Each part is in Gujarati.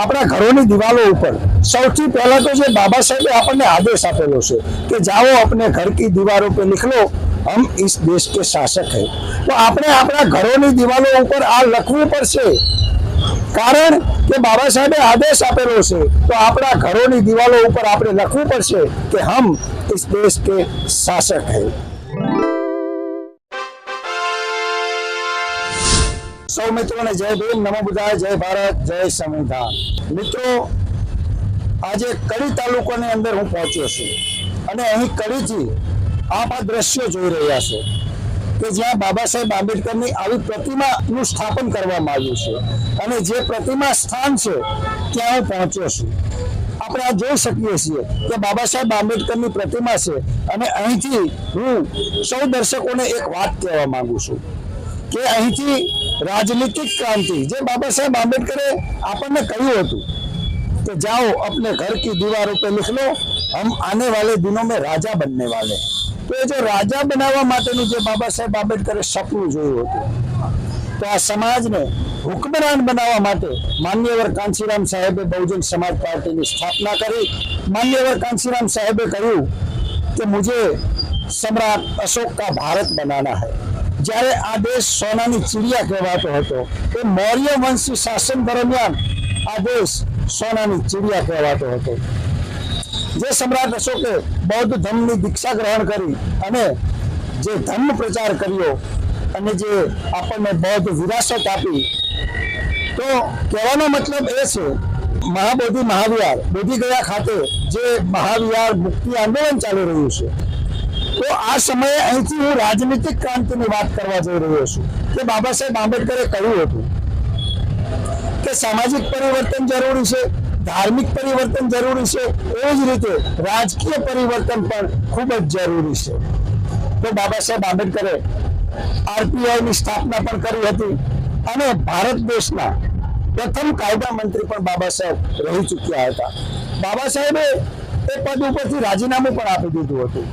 આપણા ઘરોની દિવાલો ઉપર. સૌથી પહેલા તો જે બાબા સાહેબે આપણને આદેશ આપેલો છે કે જાઓ આપણે ઘર કી દીવારો પર લખલો હમ ઈસ દેશ કે શાસક હૈ. તો આપણે આપણા ઘરોની દિવાલો ઉપર આ લખવું પડશે. કારણ કે બાબા સાહેબે આદેશ આપેલો છે, તો આપણા ઘરોની દિવાલો ઉપર આપણે લખવું પડશે કે હમ ઇસ દેશ કે શાસક હૈ. સૌ મિત્રોને જય ભીમ, નમો બુધાય જય ભારત, જય સંવિધાન. મિત્રો, આજે કડી તાલુકાની અંદર હું પહોંચ્યો છું અને અહીં કડીથી આપ આ દ્રશ્યો જોઈ રહ્યા છો કે જ્યાં બાબા સાહેબ આંબેડકરની આવી પ્રતિમાનું સ્થાપન કરવામાં આવ્યું છે અને જે પ્રતિમા સ્થાન છે ત્યાં હું પહોંચ્યો છું. આપણે આ જોઈ શકીએ છીએ કે બાબા સાહેબ આંબેડકરની પ્રતિમા છે અને અહીંથી હું સૌ દર્શકોને એક વાત કહેવા માંગુ છું કે અહીંથી રાજનીતિક ક્રાંતિ જે બાબા સાહેબ આંબેડકરે આપણને કહ્યું હતું કે જાઓ अपने घर की दीवारों पे लिख लो हम आने वाले दिनों में राजा बनने वाले हैं." તો એ જો રાજા બનાવવા માટેનું જે બાબા સાહેબ આંબેડકરે સપનું જોયું હતું તો આ સમાજને હુકમરાન બનાવવા માટે માન્યવર કાંચીરામ સાહેબે બહુજન સમાજ પાર્ટીની સ્થાપના કરી માન્યવર કાંચીરામ સાહેબે કહ્યું कि मुझे सम्राट अशोक का भारत बनाना है જ્યારે આ દેશ સોનાની ચિડિયા કહેવાતો હતો એ મૌર્ય વંશી શાસન દરમિયાન આ દેશ સોનાની ચિડિયા કહેવાતો હતો. જે સમ્રાટ અશોકે બૌદ્ધ ધર્મની દીક્ષા ગ્રહણ કરી અને જે ધર્મ પ્રચાર કર્યો અને જે આપણને બૌદ્ધ વિરાસત આપી, તો કહેવાનો મતલબ એ છે, મહાબોધિ મહાવિહાર બોધિગયા ખાતે જે મહાવિહાર મુક્તિ આંદોલન ચાલી રહ્યું છે. તો આ સમયે અહીંથી હું રાજનીતિક ક્રાંતિની વાત કરવા જઈ રહ્યો છું કે બાબા સાહેબ આંબેડકરે કહ્યું હતું કે સામાજિક પરિવર્તન જરૂરી છે, ધાર્મિક પરિવર્તન જરૂરી છે, એ જ રીતે રાજકીય પરિવર્તન પણ ખૂબ જ જરૂરી છે. તો બાબા સાહેબ આંબેડકરે આરપીઆઈની સ્થાપના પણ કરી હતી અને ભારત દેશના પ્રથમ કાયદા મંત્રી પણ બાબા સાહેબ રહી ચૂક્યા હતા. બાબા સાહેબે એ પદ ઉપરથી રાજીનામું પણ આપી દીધું હતું.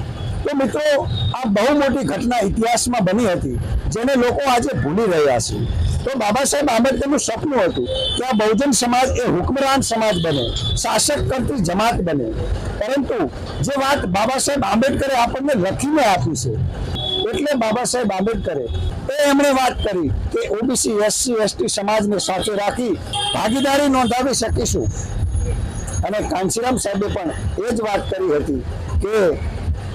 તો મિત્રો, આ બહુ મોટી ઘટના ઇતિહાસમાં બની હતી, જેને લોકો આજે ભૂલી રહ્યા છે. તો બાબા સાહેબ આંબેડકરનું સપનું હતું કે આ બહુજન સમાજ એ હુકમરાન સમાજ બને, શાસક કરતી જમાત બને. પરંતુ જે વાત બાબા સાહેબ આંબેડકરે આપણને લખીને આપી છે, એટલે બાબા સાહેબ આંબેડકરે એ એમણે વાત કરી કે ઓબીસી, એસસી, એસટી સમાજને સાથે રાખી ભાગીદારી નોંધાવી શકીશું. અને કાંશીરામ સાહેબે પણ એ જ વાત કરી હતી કે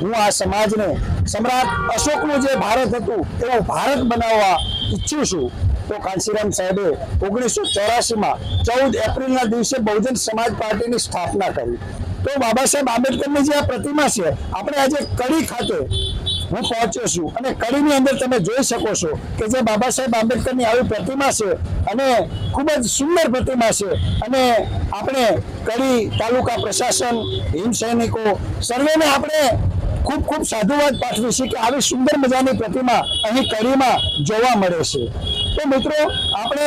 હું આ સમાજને સમ્રાટ અશોકનું જે ભારત હતું એવું ભારત બનાવવા ઈચ્છું છું. તો કાંસીરામ સાહેબે ઓગણીસો ચોરાસીમાં ચૌદ એપ્રિલના દિવસે બહુજન સમાજ પાર્ટીની સ્થાપના કરી. તો બાબા સાહેબ આંબેડકરની જે આ પ્રતિમા છે, આપણે આજે કડી ખાતે હું પહોંચ્યો છું. અને કડીની અંદર તમે જોઈ શકો છો કે જે બાબા સાહેબ આંબેડકરની આવી પ્રતિમા છે, અને ખૂબ જ સુંદર પ્રતિમા છે. અને આપણે કડી તાલુકા પ્રશાસન, હિમ સૈનિકો, સર્વેને આપણે ખૂબ ખૂબ સાધુવાદ પાઠવી છે કે આવી સુંદર મજાની પ્રતિમા અહીં કરીમાં જોવા મળે છે. તો મિત્રો, આપણે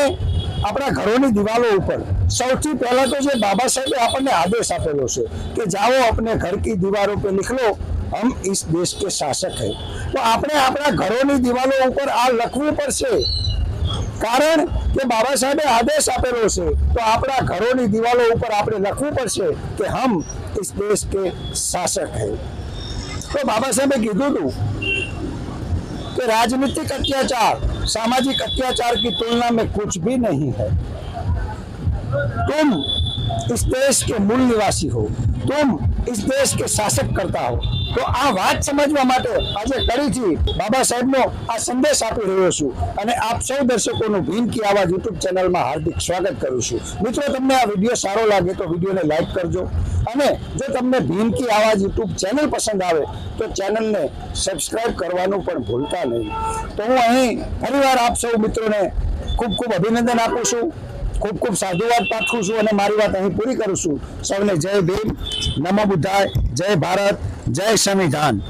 આપણા ઘરોની દિવાલો ઉપર સૌથી પહેલા તો જે બાબા સાહેબે આપણને આદેશ આપેલો છે કે જાઓ આપણે ઘર કી દીવારો પર લખલો હમ ઇસ દેશ કે શાસક હૈ. તો આપણે આપણા ઘરોની દિવાલો ઉપર આ લખવું પડશે. કારણ કે બાબા સાહેબે આદેશ આપેલો છે, તો આપણા ઘરોની દિવાલો ઉપર આપણે લખવું પડશે કે હમ ઇસ દેશ કે શાસક હૈ. તો બાબા સાહેબે કીધું હતું कि राजनीतिक अत्याचार सामाजिक अत्याचार की तुलना में कुछ भी नहीं है तुम इस देश के मूल निवासी हो तुम इस देश के शासक करता हो તો આ વાત સમજવા માટે આજે કડીથી બાબા સાહેબનો આ સંદેશ આપી રહ્યો છું અને આપ સૌ દર્શકોનું ભીમ કી આવાજ યુટ્યુબ ચેનલમાં હાર્દિક સ્વાગત કરું છું મિત્રો તમને આ વિડીયો સારો લાગે તો વિડીયોને લાઈક કરજો અને જો તમને ભીમ કી આવાજ યુટ્યુબ ચેનલ પસંદ આવે, તો ચેનલને સબસ્ક્રાઈબ કરવાનું પણ ભૂલતા નહીં. તો હું અહીં ફરીવાર આપ સૌ મિત્રોને ખૂબ ખૂબ અભિનંદન આપું છું, ખૂબ ખૂબ સાધુવાદ પાઠવું છું અને મારી વાત અહીં પૂરી કરું છું. સૌને જય ભીમ, નમો બુદ્ધાય, જય ભારત, જય સંવિધાન.